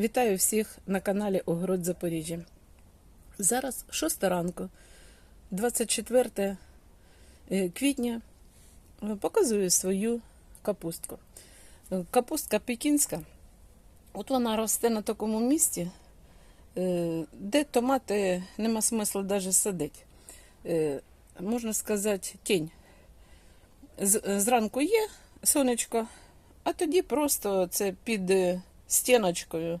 Вітаю всіх на каналі Огород Запоріжжя. Зараз 6 ранку, 24 е, квітня, показую свою капустку. Е, Капустка пекінська. От вона росте на такому місці, е, де томати нема смислу навіть садити. Можна сказати, тінь. Зранку є сонечко, а тоді просто це під стіночкою,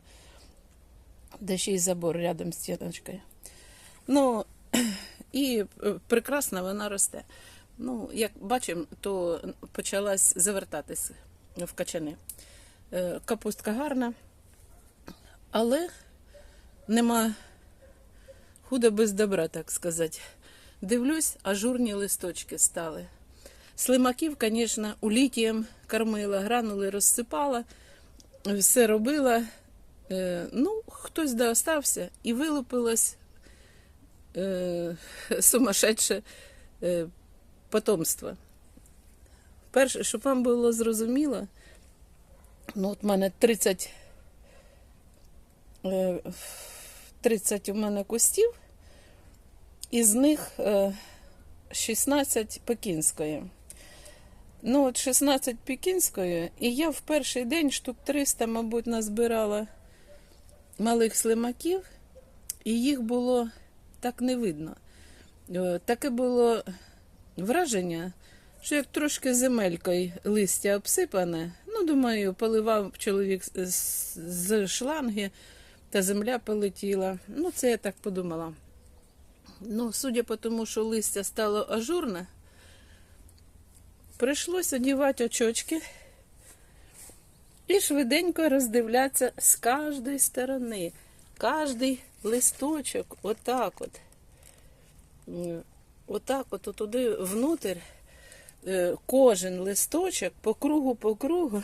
де ще й забор рядом з стіночкою. Ну, і е, прекрасно вона росте. Ну, як бачимо, то почалась завертатись в качани. Е, Капустка гарна, але нема худа без добра, так сказати. Дивлюсь, ажурні листочки стали. Слимаків, звісно, улітієм кормила, гранули розсипала, все робила. Е, ну, хтось да остався і вилупилось е, сумасшедше е, потомство. Перше, щоб вам було зрозуміло, ну, от в мене 30, е, 30 у мене кустів, із них е, 16 пекінської. Ну, от 16 пекінської, і я в перший день штук 300, мабуть, назбирала малих слимаків, і їх було так не видно. Е, Таке було враження, що як трошки земелькою листя обсипане, ну, думаю, поливав чоловік з шланги, та земля полетіла. Ну, це я так подумала. Ну, судя по тому, що листя стало ажурне, прийшлось одягати очочки і швиденько роздивлятися з кожної сторони. Кожний листочок, отак от. Отак от туди внутрь, е, кожен листочок по кругу, по кругу.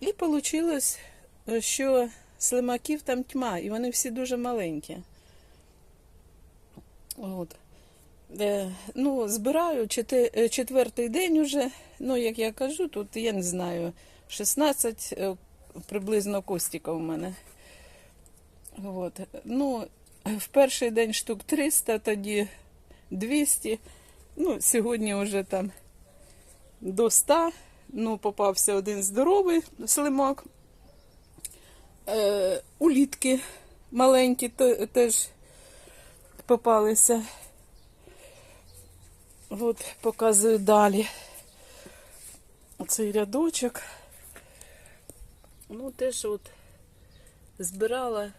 І вийшло, що слимаків там тьма, і вони всі дуже маленькі. От. Е, ну, збираю е, четвертий день уже. Ну, як я кажу, тут я не знаю, 16 е, приблизно костика у мене. От. Ну, в перший день штук 300, тоді 200. Ну, сьогодні вже там до 100. Ну, попався один здоровий слимак. Е, улітки маленькі теж попалися. От показую далі. Оцей рядочок. Ну, теж от збирала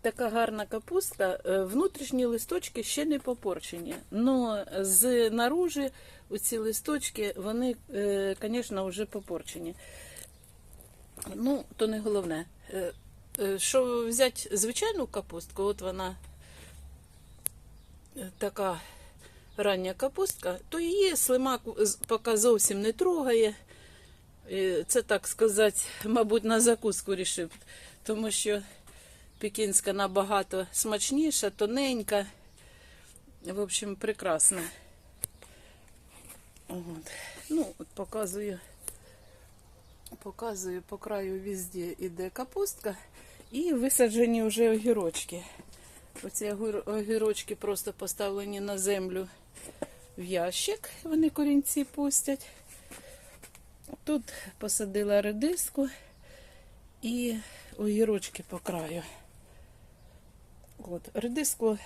така гарна капустка. Е, Внутрішні листочки ще не попорчені. Но з наружі оці листочки, вони, звісно, вже попорчені. Ну, то не головне. Е, е, Що взяти звичайну капустку, от вона е, така рання капустка, то її слимак поки зовсім не трогає. Це так сказати, мабуть, на закуску рішив, тому що пекінська набагато смачніша, тоненька. В общем, прекрасна. От. Ну, от показую, показую по краю везде іде капустка і висаджені вже огірочки. Оці огірочки просто поставлені на землю в ящик, вони корінці пустять. Тут посадила редиску і огірочки по краю. От, редиску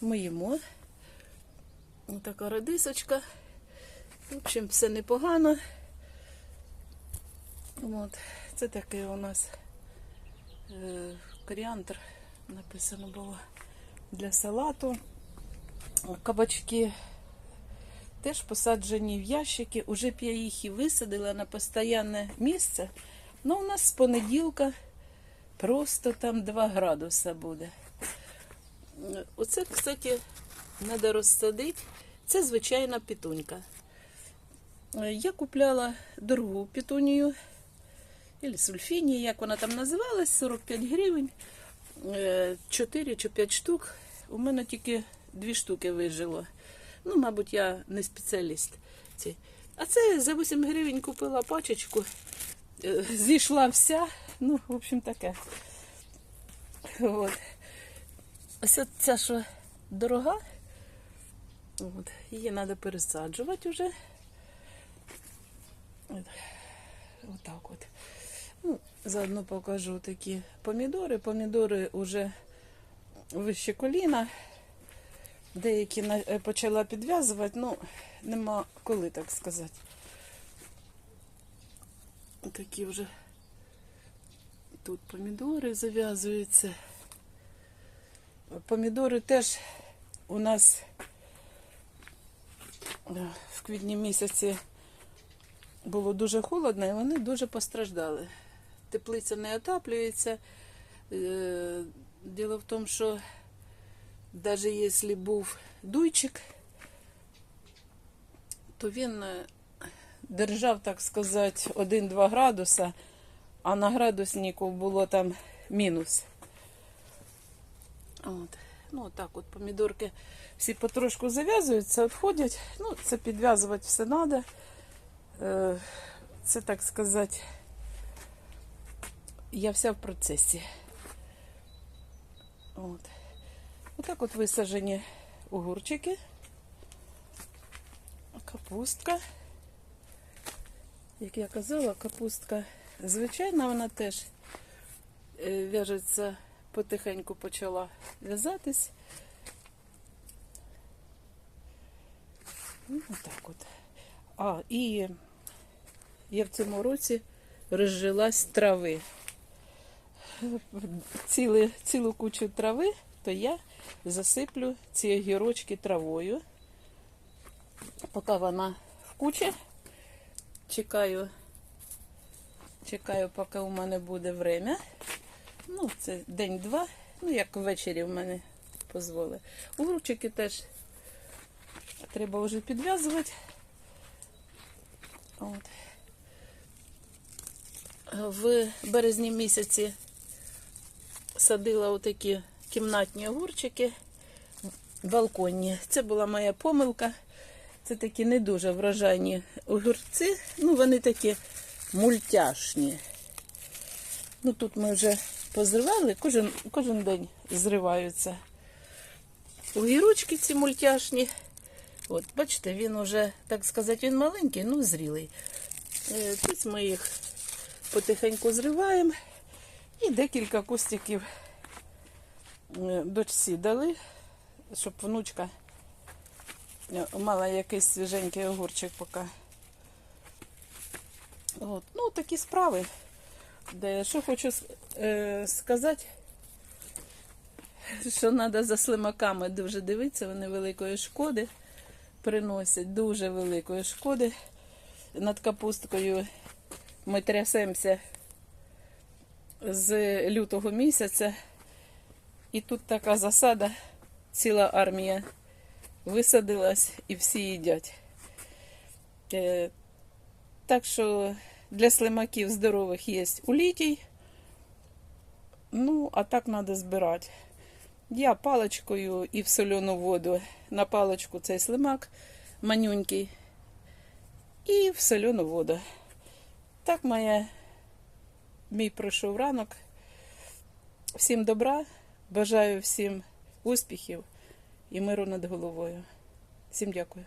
ми їмо. Ось така редисочка. В общем, все непогано. От, це такий у нас е, коріандр написано було для салату. Кабачки теж посаджені в ящики. Уже б я їх і висадила на постійне місце. Ну, у нас з понеділка просто там 2 градуса буде. Оце, кстати, треба розсадити. Це звичайна пітунька. Е, Я купляла дорогу пітунію, або сульфінію, як вона там називалась, 45 гривень. 4 чи 5 штук. У мене тільки 2 штуки вижило. Ну, мабуть, я не спеціаліст. ці. А це за 8 гривень купила пачечку. Е, Зійшла вся, Ну, в общем, таке. От. Ось ця, що дорога, от, її треба пересаджувати вже. От. Отак от. Ну, заодно покажу такі помідори. Помідори вже вище коліна. Деякі е, почала підв'язувати, ну, нема коли, так сказати. Такі вже тут помідори зав'язуються. Помідори теж у нас е, в квітні місяці було дуже холодно і вони дуже постраждали. Теплиця не отаплюється. Е, Діло в тому, що навіть якщо був дуйчик, то він е, держав, так сказати, 1-2 градуса, а на градуснику було там мінус. От. Ну, так от помідорки всі потрошку зав'язуються, відходять. Ну, це підв'язувати все треба. Це, так сказати, я вся в процесі. От. Отак от висаджені огурчики, капустка. Як я казала, капустка звичайна, вона теж е, в'яжеться, потихеньку почала в'язатись. Ну, отак от. А, і я в цьому році розжилась трави. Ціле, цілу кучу трави, то я засиплю ці огірочки травою. Поки вона в кучі, чекаю, чекаю, поки у мене буде время. Ну, це день-два. Ну, як ввечері в мене дозволить. Огурчики теж треба вже підв'язувати. От. В березні місяці садила отакі кімнатні огурчики балконні. Це була моя помилка. Це такі не дуже врожайні огурці. Ну, вони такі мультяшні. Ну, тут ми вже позривали, кожен, кожен день зриваються. Огірочки ці мультяшні. От, бачите, він уже, так сказати, він маленький, ну зрілий. Е, Тут ми їх потихеньку зриваємо. І декілька кустиків дочці дали, щоб внучка е, мала якийсь свіженький огурчик поки. От. Ну, такі справи. Де, що хочу е, сказати, що треба за слимаками дуже дивитися, вони великої шкоди приносять, дуже великої шкоди. Над капусткою ми трясемося з лютого місяця. І тут така засада, ціла армія висадилась і всі їдять. Е, так що для слимаків здорових є улітій. Ну, а так треба збирати. Я паличкою і в соляну воду на паличку цей слимак манюнький. І в соляну воду. Так моя, мій пройшов ранок. Всім добра, бажаю всім успіхів і миру над головою. Всім дякую.